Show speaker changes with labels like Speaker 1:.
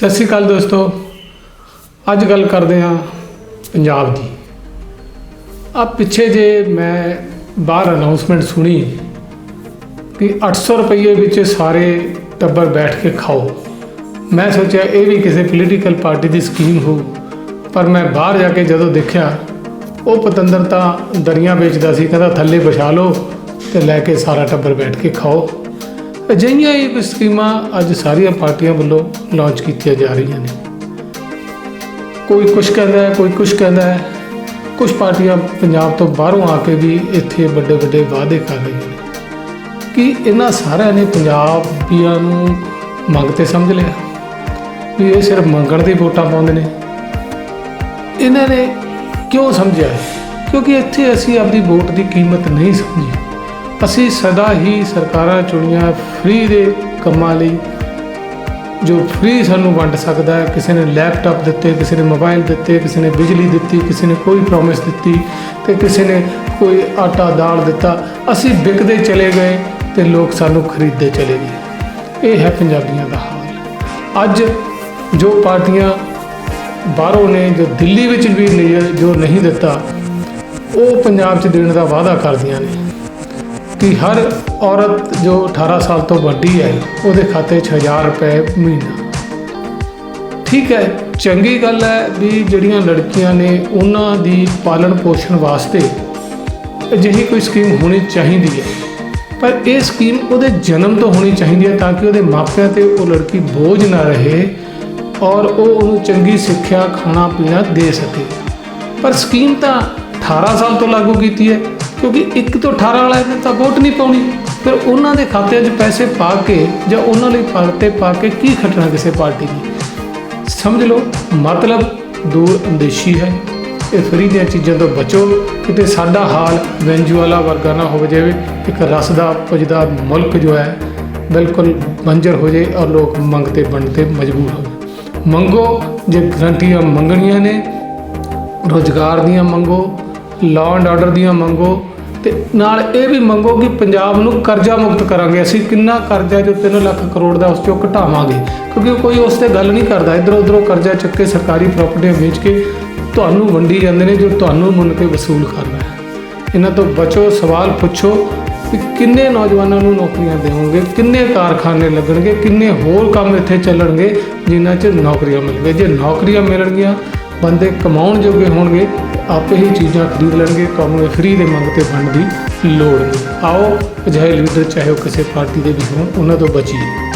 Speaker 1: ਸਤਿ ਸ਼੍ਰੀ ਅਕਾਲ ਦੋਸਤੋ। ਅੱਜ ਗੱਲ ਕਰਦੇ ਹਾਂ ਪੰਜਾਬ ਦੀ। ਆ ਪਿੱਛੇ ਜੇ ਮੈਂ ਬਾਹਰ ਅਨਾਉਂਸਮੈਂਟ ਸੁਣੀ ਕਿ 800 ਰੁਪਏ ਵਿੱਚ ਸਾਰੇ ਟੱਬਰ ਬੈਠ ਕੇ ਖਾਓ। ਮੈਂ ਸੋਚਿਆ ਇਹ ਵੀ ਕਿਸੇ ਪੋਲੀਟੀਕਲ ਪਾਰਟੀ ਦੀ ਸਕੀਮ ਹੋ ਪਰ ਮੈਂ ਬਾਹਰ ਜਾ ਕੇ ਜਦੋਂ ਦੇਖਿਆ, ਉਹ ਪਤੰਦਰ ਤਾਂ ਦਰੀਆਂ ਵੇਚਦਾ ਸੀ, ਕਹਿੰਦਾ ਥੱਲੇ ਵਿਛਾ ਲਓ ਤੇ ਲੈ ਕੇ ਸਾਰਾ ਟੱਬਰ ਬੈਠ ਕੇ ਖਾਓ। ਅਜਿਹੀਆਂ ਹੀ ਸਕੀਮਾਂ ਅੱਜ ਸਾਰੀਆਂ ਪਾਰਟੀਆਂ ਵੱਲੋਂ ਲਾਂਚ ਕੀਤੀਆਂ ਜਾ ਰਹੀਆਂ ਨੇ। ਕੋਈ ਕੁਝ ਕਹਿੰਦਾ ਹੈ, ਕੋਈ ਕੁਝ ਕਹਿੰਦਾ ਹੈ। ਕੁਝ ਪਾਰਟੀਆਂ ਪੰਜਾਬ ਤੋਂ ਬਾਹਰੋਂ ਆ ਕੇ ਵੀ ਇੱਥੇ ਵੱਡੇ ਵੱਡੇ ਵਾਅਦੇ ਕਰ ਰਹੀਆਂ ਨੇ। ਕਿ ਇਹਨਾਂ ਸਾਰਿਆਂ ਨੇ ਪੰਜਾਬੀਆਂ ਨੂੰ ਮੰਗ 'ਤੇ ਸਮਝ ਲਿਆ? ਵੀ ਇਹ ਸਿਰਫ ਮੰਗਣ ਦੀ ਵੋਟਾਂ ਪਾਉਂਦੇ ਨੇ। ਇਹਨਾਂ ਨੇ ਕਿਉਂ ਸਮਝਿਆ? ਕਿਉਂਕਿ ਇੱਥੇ ਅਸੀਂ ਆਪਣੀ ਵੋਟ ਦੀ ਕੀਮਤ ਨਹੀਂ ਸਮਝੀ। ਅਸੀਂ ਸਦਾ ਹੀ ਸਰਕਾਰਾਂ ਚੁਣੀਆਂ ਫ੍ਰੀ ਦੇ ਕੰਮਾਂ ਲਈ। ਜੋ ਫ੍ਰੀ ਸਾਨੂੰ ਵੰਡ ਸਕਦਾ ਹੈ, ਕਿਸੇ ਨੇ ਲੈਪਟਾਪ ਦਿੱਤੇ, ਕਿਸੇ ਨੇ ਮੋਬਾਈਲ ਦਿੱਤੇ, ਕਿਸੇ ਨੇ ਬਿਜਲੀ ਦਿੱਤੀ, ਕਿਸੇ ਨੇ ਕੋਈ ਪ੍ਰੋਮਿਸ ਦਿੱਤੀ ਤੇ ਕਿਸੇ ਨੇ ਕੋਈ ਆਟਾ, ਦਾਲ ਦਿੱਤਾ, ਅਸੀਂ ਵਿਕਦੇ ਚਲੇ ਗਏ ਤੇ ਲੋਕ ਸਾਨੂੰ ਖਰੀਦਦੇ ਚਲੇ ਗਏ। ਇਹ ਹੈ ਪੰਜਾਬੀਆਂ ਦਾ ਹਾਲ। ਅੱਜ ਜੋ ਪਾਰਟੀਆਂ ਬਾਹਰੋਂ ਨੇ, ਜੋ ਦਿੱਲੀ ਵਿੱਚ ਵੀ ਨਹੀਂ- ਜੋ ਨਹੀਂ ਦਿੱਤਾ, ਉਹ ਪੰਜਾਬ 'ਚ ਦੇਣ ਦਾ ਵਾਅਦਾ ਕਰਦੀਆਂ ਨੇ। ਕਿ ਹਰ ਔਰਤ ਜੋ 18 ਸਾਲ ਤੋਂ ਵੱਡੀ ਹੈ, ਉਹਦੇ ਖਾਤੇ 'ਚ 1000 ਰੁਪਏ ਮਹੀਨਾ। ਠੀਕ ਹੈ, ਚੰਗੀ ਗੱਲ ਹੈ ਵੀ ਜਿਹੜੀਆਂ ਲੜਕੀਆਂ ਨੇ ਉਹਨਾਂ ਦੀ ਪਾਲਣ ਪੋਸ਼ਣ ਵਾਸਤੇ ਅਜਿਹੀ ਕੋਈ ਸਕੀਮ ਹੋਣੀ ਚਾਹੀਦੀ ਹੈ। ਪਰ ਇਹ ਸਕੀਮ ਉਹਦੇ ਜਨਮ ਤੋਂ ਹੋਣੀ ਚਾਹੀਦੀ ਹੈ ਤਾਂ ਕਿ ਉਹਦੇ ਮਾਪਿਆਂ ਤੇ ਉਹ ਲੜਕੀ ਬੋਝ ਨਾ ਰਹੇ ਔਰ ਉਹ ਉਹਨੂੰ ਚੰਗੀ ਸਿੱਖਿਆ ਖਾਣਾ ਪੀਣਾ ਦੇ ਸਕੇ। ਪਰ ਸਕੀਮ ਤਾਂ 18 ਸਾਲ ਤੋਂ ਲਾਗੂ ਕੀਤੀ ਹੈ। ਕਿਉਂਕਿ ਇੱਕ ਤੋਂ 18 ਵਾਲਾ ਨੇ ਤਾਂ ਵੋਟ ਨਹੀਂ ਪਾਉਣੀ। ਫਿਰ ਉਹਨਾਂ ਦੇ ਖਾਤਿਆਂ 'ਚ ਪੈਸੇ ਪਾ ਕੇ ਜਾਂ ਉਹਨਾਂ ਲਈ ਪਾਤੇ ਪਾ ਕੇ ਕੀ ਖਟਣਾ ਕਿਸੇ ਪਾਰਟੀ ਦੀ? ਸਮਝ ਲਓ, ਮਤਲਬ ਦੂਰ ਅੰਦੇਸ਼ੀ ਹੈ। ਇਹ ਫਰੀ ਦੀਆਂ ਚੀਜ਼ਾਂ ਤੋਂ ਬਚੋ। ਕਿਤੇ ਸਾਡਾ ਹਾਲ ਵੈਂਜੂਆਲਾ ਵਰਗਾ ਨਾ ਹੋ ਜਾਵੇ ਇੱਕ ਰਸਦਾ ਪੁੱਜਦਾ ਮੁਲਕ ਜੋ ਹੈ, ਬਿਲਕੁਲ ਬੰਜਰ ਹੋ ਜਾਏ ਔਰ ਲੋਕ ਮੰਗਤੇ ਬਣਤੇ ਮਜਬੂਰ ਹੋ ਮੰਗੋ, ਜੇ ਗਰੰਟੀਆਂ ਮੰਗਣੀਆਂ ਨੇ, ਰੋਜ਼ਗਾਰ ਦੀਆਂ ਮੰਗੋ ਲਾਅ ਐਂਡ ਆਰਡਰ ਦੀਆਂ ਮੰਗੋ ਤੇ ਨਾਲ ਇਹ ਵੀ ਮੰਗੋ ਕਿ ਪੰਜਾਬ ਨੂੰ ਕਰਜ਼ਾ ਮੁਕਤ ਕਰਾਂਗੇ। ਅਸੀਂ ਕਿੰਨਾ ਕਰਜ਼ਾ ਜੋ 3 ਲੱਖ ਕਰੋੜ ਦਾ ਉਸ ਚੋਂ ਘਟਾਵਾਂਗੇ। ਕਿਉਂਕਿ ਕੋਈ ਉਸ ਤੇ ਗੱਲ ਨਹੀਂ ਕਰਦਾ। ਇਧਰ ਉਧਰੋਂ ਕਰਜ਼ਾ ਚੱਕ ਕੇ ਸਰਕਾਰੀ ਪ੍ਰਾਪਰਟੀਆਂ ਵੇਚ ਕੇ ਤੁਹਾਨੂੰ ਵੰਡੀ ਜਾਂਦੇ ਨੇ, ਜੋ ਤੁਹਾਨੂੰ ਮੁੰਨ ਕੇ ਵਸੂਲ ਕਰਨਾ ਹੈ। ਇਹਨਾਂ ਤੋਂ ਬਚੋ, ਸਵਾਲ ਪੁੱਛੋ ਕਿ ਕਿੰਨੇ ਨੌਜਵਾਨਾਂ ਨੂੰ ਨੌਕਰੀਆਂ ਦੇਵੋਗੇ, ਕਿੰਨੇ ਕਾਰਖਾਨੇ ਲੱਗਣਗੇ, ਕਿੰਨੇ ਹੋਰ ਕੰਮ ਇੱਥੇ ਚੱਲਣਗੇ, ਜਿਨ੍ਹਾਂ 'ਚ ਨੌਕਰੀਆਂ ਮਿਲਣਗੇ ਜੇ ਨੌਕਰੀਆਂ ਮਿਲਣਗੀਆਂ, ਬੰਦੇ ਕਮਾਉਣ ਜੋਗੇ ਹੋਣਗੇ ਆਪੇ ਹੀ ਚੀਜ਼ਾਂ ਖਰੀਦ ਲੈਣਗੇ, ਕੰਮ ਫ੍ਰੀ ਦੇ ਮੰਗ ਤੇ ਫੰਡ ਦੀ ਲੋੜ ਨਹੀਂ। ਆਓ, ਅਜਿਹੇ ਲੀਡਰ ਚਾਹੇ ਉਹ ਕਿਸੇ ਪਾਰਟੀ ਦੇ ਵੀ ਹੋਣ, ਉਹਨਾਂ ਤੋਂ ਬਚੀਏ।